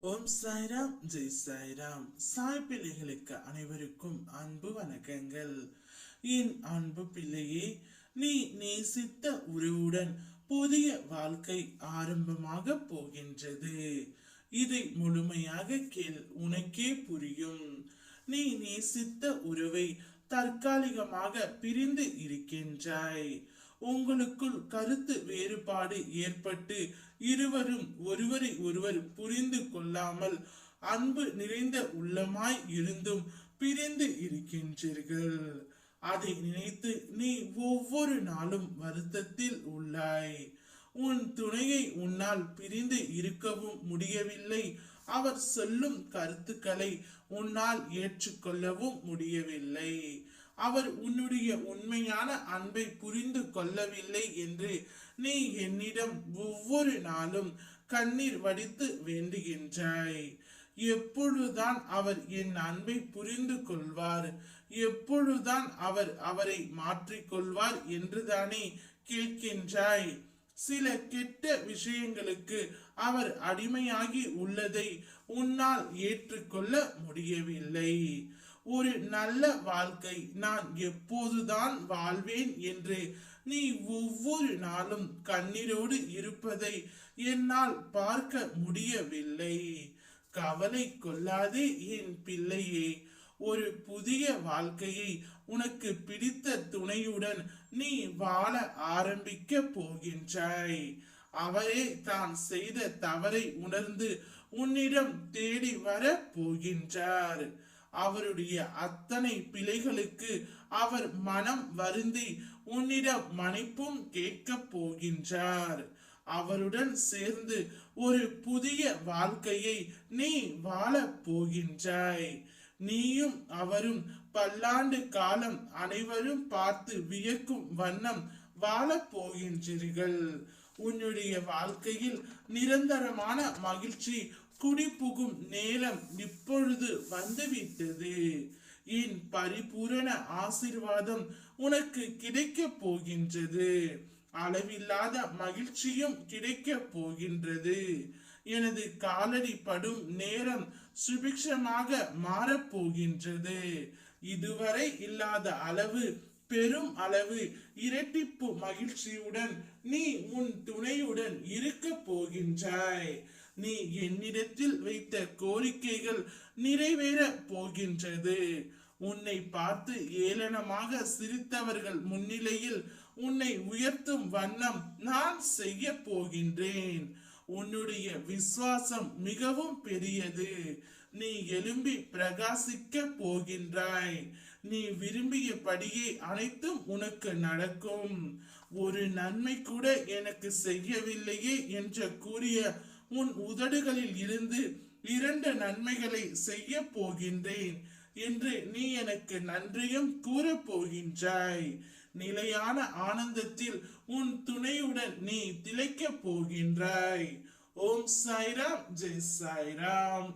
ஓம் சாய்ராம். ஜெய் சாய்ராம். சாய் பிள்ளைகளுக்கு அனைவருக்கும் அன்பு வணக்கங்கள். என் அன்பு பிள்ளையே நீ நேசித்த உறவுடன் புதிய வாழ்க்கை ஆரம்பமாக போகின்றது. இதை முழுமையாக கேள் உனக்கே புரியும். நீ நேசித்த உறவை தற்காலிகமாக பிரிந்து இருக்கின்றாய். உங்களுக்குள் கருத்து வேறுபாடு ஏற்பட்டு இருவரும் ஒருவரை ஒருவர் புரிந்து கொள்ளாமல் அன்பு நிறைந்த உள்ளமாய் இருந்தும் பிரிந்து இருக்கின்றீர்கள். அதை நினைத்து நீ ஒவ்வொரு நாளும் வருத்தத்தில் உள்ளாய். உன் துணையை உன்னால் பிரிந்து இருக்கவும் முடியவில்லை. அவர் சொல்லும் கருத்துக்களை உன்னால் ஏற்றுக்கொள்ளவும் முடியவில்லை. அவர் உன்னுடைய உண்மையான அன்பை புரிந்து கொள்ளவில்லை என்று நீ என்னிடம் ஒவ்வொரு நாளும் கண்ணீர் வடித்து வேண்டுகின்றாய். எப்பொழுதுதான் அவர் என் அன்பை புரிந்து கொள்வார் எப்பொழுதுதான் அவர் அவரை மாற்றிக்கொள்வார் என்றுதானே கேட்கின்றாய். சில கெட்ட விஷயங்களுக்கு அவர் அடிமையாகி உள்ளதை உன்னால் ஏற்றுக்கொள்ள முடியவில்லை. ஒரு நல்ல வாழ்க்கை. நான் எப்போதுதான் வாழ்வேன் என்று. நீ ஒவ்வொரு நாளும் கண்ணீரோடு இருப்பதை என்னால் பார்க்க முடியவில்லை. கவலை கொள்ளாதே என் பிள்ளையே. ஒரு புதிய வாழ்க்கையை உனக்கு பிடித்த துணையுடன் நீ வாழ ஆரம்பிக்க போகின்றாய். அவரே தான் செய்த தவறை உணர்ந்து உன்னிடம் தேடி வர போகின்றார். அவருடைய அத்தனை பிழைகளுக்கு அவர் மனம் வருந்தி உன்னிடம் மன்னிப்பும் கேட்கப் போகின்றார். அவருடன் சேர்ந்து ஒரு புதிய வாழ்க்கையை நீ வாழப் போகின்றாய். நீயும் அவரும் பல்லாண்டு காலம் அனைவரும் பார்த்து வியக்கும் வண்ணம் வாழப் போகின்றீர்கள். உன்னுடைய வாழ்க்கையில் நிரந்தரமான மகிழ்ச்சி குடிபுகும் நேரம் இப்பொழுது வந்துவிட்டது. என் பரிபூரண ஆசிர்வாதம் உனக்கு கிடைக்க போகின்றது. அளவில்லாத மகிழ்ச்சியும் கிடைக்க போகின்றது. எனது காலடி படும் நேரம் சுபிக்ஷமாக மாறப்போகின்றது இதுவரை இல்லாத அளவு பெரும் அளவு இரட்டிப்பு மகிழ்ச்சியுடன் நீ உன் துணையுடன் இருக்க போகின்றாய். நீ என்னிடத்தில் வைத்த கோரிக்கைகள் நிறைவேற போகின்றது. உன்னை பார்த்து ஏளனமாக சிரித்தவர்கள் முன்னிலையில் உன்னை உயர்த்தும் வண்ணம் நான் செய்ய போகின்றேன். உன்னுடைய விசுவாசம் மிகவும் பெரியது. நீ எழும்பி பிரகாசிக்க போகின்றாய். நீ விரும்பியபடியே அனைத்தும் உனக்கு நடக்கும். ஒரு நன்மை கூட எனக்கு செய்யவில்லையே என்று கூறிய உன் உதடுகளில் இருந்து இரண்டு நன்மைகளை செய்ய போகின்றேன் என்று நீ எனக்கு நன்றியும் கூற போகின்றாய். நிலையான ஆனந்தத்தில் உன் துணையுடன் நீ திளைக்கப் போகின்றாய். ஓம் சாய்ராம் ஜெய் சாய்ராம்.